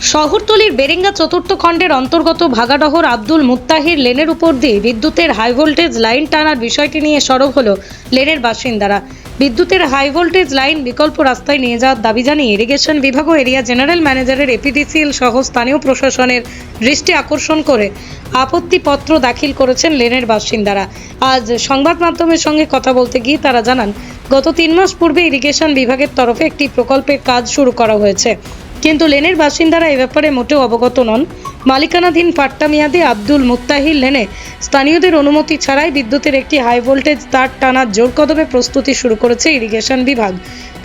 শহরতলির বেরেঙ্গা চতুর্থ খণ্ডের অন্তর্গত ভাগাডহর আব্দুল মুত্তাহির লেনের উপর দিয়ে বিদ্যুতের হাই ভোল্টেজ লাইন টানার বিষয়টি নিয়ে সরব হলো লেনের বাসিন্দারা। বিদ্যুতের হাই ভোল্টেজ লাইন বিকল্প রাস্তায় নিয়ে যাওয়ার দাবি জানিয়ে ইরিগেশন বিভাগ ও এরিয়া জেনারেল ম্যানেজারের এপিডিসিএল সহ স্থানীয় প্রশাসনের দৃষ্টি আকর্ষণ করে আপত্তিপত্র দাখিল করেছেন লেনের বাসিন্দারা। আজ সংবাদ মাধ্যমের সঙ্গে কথা বলতে গিয়ে তারা জানান, গত তিন মাস পূর্বে ইরিগেশন বিভাগের তরফে একটি প্রকল্পের কাজ শুরু করা হয়েছে। কিন্তু লেনের বাসিন্দারা এ ব্যাপারে মোটেও অবগত নন। মালিকানাধীন পাট্টা মেয়াদে আব্দুল মুত্তাহির লেনে স্থানীয়দের অনুমতি ছাড়াই বিদ্যুতের একটি হাই ভোল্টেজ তার টানার জোর কদমে প্রস্তুতি শুরু করেছে ইরিগেশন বিভাগ।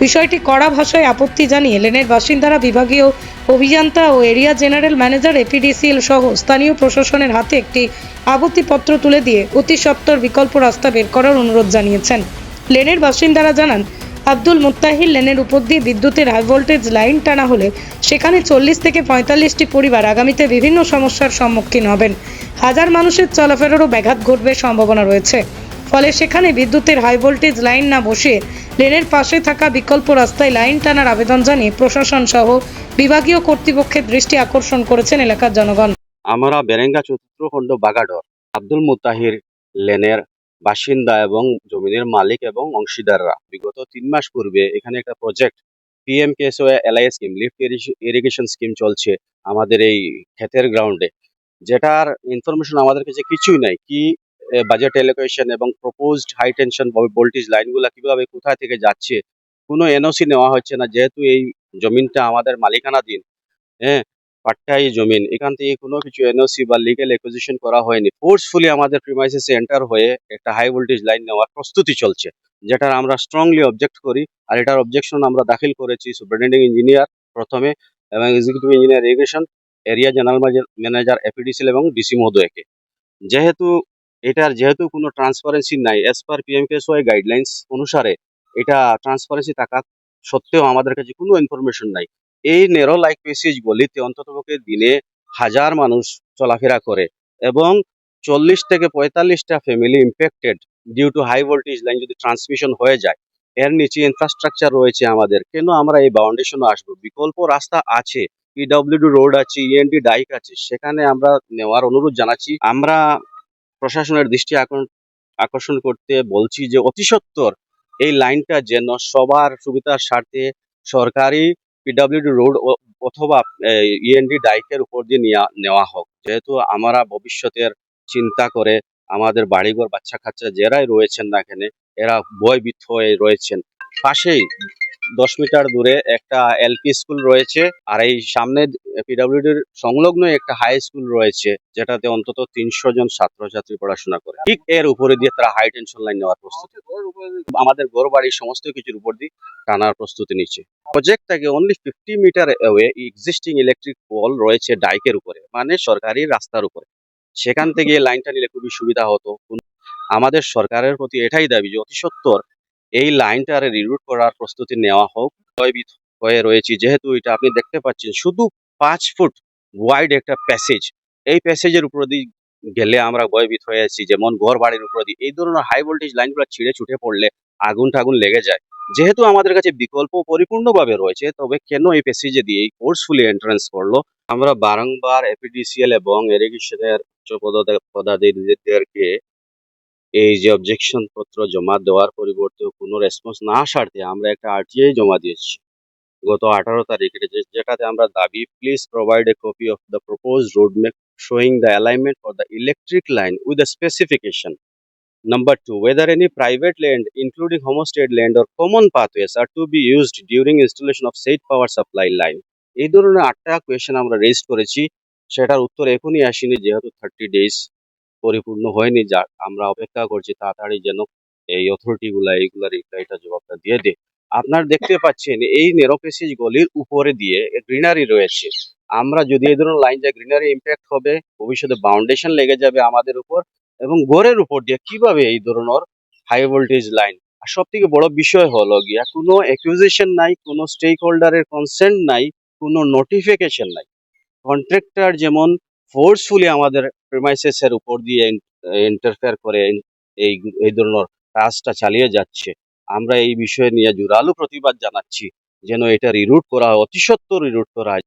বিষয়টি কড়া ভাষায় আপত্তি জানিয়ে লেনের বাসিন্দারা বিভাগীয় অভিযন্তা ও এরিয়া জেনারেল ম্যানেজার এপিডিসিএল সহ স্থানীয় প্রশাসনের হাতে একটি আপত্তিপত্র তুলে দিয়ে অতি সত্বর বিকল্প রাস্তা বের করার অনুরোধ জানিয়েছেন। লেনের বাসিন্দারা জানান আব্দুল মুত্তাহির লেনের উপর দিয়ে বিদ্যুতের হাই ভোল্টেজ লাইন টানা হলে সেখানে চল্লিশ থেকে পঁয়তাল্লিশটি পরিবার আগামীতে বিভিন্ন সমস্যার সম্মুখীন হবেন। হাজার মানুষের চলাফেরারও ব্যাঘাত ঘটবে সম্ভাবনা রয়েছে। ফলে সেখানে বিদ্যুতের হাই ভোল্টেজ লাইন না বসিয়ে লেনের পাশে থাকা বিকল্প রাস্তায় লাইন টানার আবেদন জানিয়ে প্রশাসন সহ বিভাগীয় কর্তৃপক্ষের দৃষ্টি আকর্ষণ করেছেন এলাকার জনগণ। আমরা বেরেঙ্গা চতুর্থ খণ্ড বাগাডর, আব্দুল মুতাহির লেনের বাসিন্দা এবং জমিনের মালিক এবং অংশীদাররা। বিগত তিন মাস পূর্বে এখানে একটা project PM KSO LI scheme lift irrigation scheme চলছে আমাদের এই ক্ষেতের গ্রাউন্ডে যেটার ইনফরমেশন আমাদের কাছে কিছুই নাই, কি বাজেট এলোকেশন এবং প্রপোজড হাই টেনশন ভোল্টেজ লাইনগুলো কীভাবে কোথায় থেকে যাচ্ছে, কোনো এনওসি নেওয়া হচ্ছে না, যেহেতু এই জমিনটা আমাদের মালিকানাধীন হ্যাঁ পাট্টাই জমিন। এখান থেকে কোনো কিছু এনওসি বা লিগেল একুজিশন করা হয়নি। ফোর্সফুলি আমাদের প্রিমাইসেসে এন্টার হয়ে একটা হাই ভোল্টেজ লাইন নেওয়ার প্রস্তুতি চলছে, যেটার আমরা স্ট্রংলি অবজেক্ট করি আর এটার অবজেকশন আমরা দাখিল করেছি সুপারিনটেন্ডিং ইঞ্জিনিয়ার প্রথমে এবং executive engineer irrigation area general manager APDCL এবং ডিসি মহোদয়কে। যেহেতু এটার যেহেতু কোনো ট্রান্সপারেন্সি নাই অ্যাজ পার পিএমকেএসওয়াই গাইডলাইন্স অনুসারে এটা ট্রান্সপারেন্সি থাকা সত্ত্বেও আমাদের কাছে কোনো ইনফরমেশন নাই। এই নেরো লাইক পেসেজ গলিতে অন্ততপক্ষে দিনে হাজার মানুষ চলাফেরা করে এবং চল্লিশ থেকে পঁয়তাল্লিশটা family impacted due to high voltage line যদি ট্রান্সমিশন হয়ে যায়। এর নিচে ইনফ্রাস্ট্রাকচার রয়েছে আমাদের। কেন আমরা এই বাউন্ডেশনে আসব? বিকল্প রাস্তা আছে। পিডব্লিউডি রোড আছে ইএনডি ডাইক আছে। সেখানে আমরা নেওয়ার অনুরোধ জানাচ্ছি। আমরা প্রশাসনের দৃষ্টি আকর্ষণ- করতে বলছি যে অতি সত্বর এই লাইনটা যেন সবার সুবিধার স্বার্থে সরকারি পিডব্লিউডি রোড অথবা ইএনডি ডাইকের উপর দিয়ে নেওয়া- হোক। যেহেতু আমরা ভবিষ্যতের চিন্তা করে আমাদের বাড়িঘর বাচ্চা কাচ্চা যারাই রয়েছেন না এখানে এরা ভয়ভীত হয়ে রয়েছেন। পাশেই দশ মিটার দূরে একটা এলপি স্কুল রয়েছে আর এই সামনে পিডব্লিউডির সংলগ্ন একটা হাই স্কুল রয়েছে, যেটাতে অন্তত তিনশো জন ছাত্রছাত্রী পড়াশোনা করে। ঠিক এর উপরে দিয়ে তারা হাই টেনশন লাইন নেওয়ার প্রস্তুতি। আমাদের ঘর বাড়ির সমস্ত কিছুর উপর দিয়ে টানার প্রস্তুতি নিচ্ছে। প্রজেক্ট থেকে only fifty metre away existing electric pole রয়েছে ডাইকের উপরে মানে সরকারি রাস্তার উপরে। সেখান থেকে লাইনটা নিলে খুবই সুবিধা হতো। আমাদের সরকারের প্রতি এটাই দাবি যে অতি সত্বর এই লাইনটারে রিরুট করার প্রস্তুতি নেওয়া হোক। ভয়ভীত হয়ে রয়েছি। যেহেতু এটা আপনি দেখতে পাচ্ছেন, শুধু পাঁচ ফুট ওয়াইড একটা প্যাসেজ এই প্যাসেজের উপর দিয়ে গেলে আমরা ভয়ভীত হয়ে আছি। যেমন ঘর বাড়ির উপর দিয়ে। এই ধরনের হাই ভোল্টেজ লাইনগুলো ছিঁড়ে ছুটে পড়লে আগুন টাগুন লেগে যায়। যেহেতু আমাদের কাছে বিকল্প পরিপূর্ণভাবে রয়েছে, তবে কেন এই প্যাসেজে দিয়ে ফোর্সফুলি এন্ট্রান্স করল আমরা বারংবার এপিডিসিএল এবং ইরিগেশনের উচ্চ পদে- পদাধিকারীদেরকে এই যে অবজেকশন পত্র জমা দেওয়ার পরিবর্তে কোনো রেসপন্স না আসাতে আমরা একটা আরটিআই জমা দিয়েছি গত আঠারো তারিখে যেটাতে আমরা দাবি please provide a copy of the propose road map showing the alignment for the electric line with the specification. Number two, whether any private land, including homestead land or common pathways, are to be used during installation of said power supply line. এই ধরনের আটটা question আমরা raise করেছি। সেটার উত্তর এখনই আসেনি যেহেতু থার্টি ডেজ পরিপূর্ণ হয়নি। যা আমরা অপেক্ষা করছি তাড়াতাড়ি যেন এই অথরিটি গুলা এইগুলা রিপ্লাইটা জবাবটা দিয়ে দেয়। আপনারা দেখতে পাচ্ছেন এই নেরোপেসিজ গলির উপরে দিয়ে গ্রিনারি রয়েছে। আমরা যদি এই ধরনের লাইন যায় গ্রিনারি ইম্প্যাক্ট হবে ভবিষ্যতে বাউন্ডেশন লেগে যাবে আমাদের উপর। এবং গোরের উপর দিয়ে কীভাবে এই ধরনের হাই ভোল্টেজ লাইন আর সব থেকে বড় বিষয় হলো গিয়া, কোনো অ্যাকুইজিশন নাই, কোনো স্টেক হোল্ডারের কনসেন্ট নাই, কোনো নোটিফিকেশন নাই। কন্ট্রাক্টর যেমন ফোর্সফুলি আমাদের প্রিমাইসেস এর উপর দিয়ে ইন্টারফেয়ার করে এই এই ধরনের কাজটা চালিয়ে যাচ্ছে। আমরা এই বিষয় নিয়ে জোরালো প্রতিবাদ জানাচ্ছি, যেন এটা রিরুট করা হয়, অতি সত্বর রিরুট করা হয়।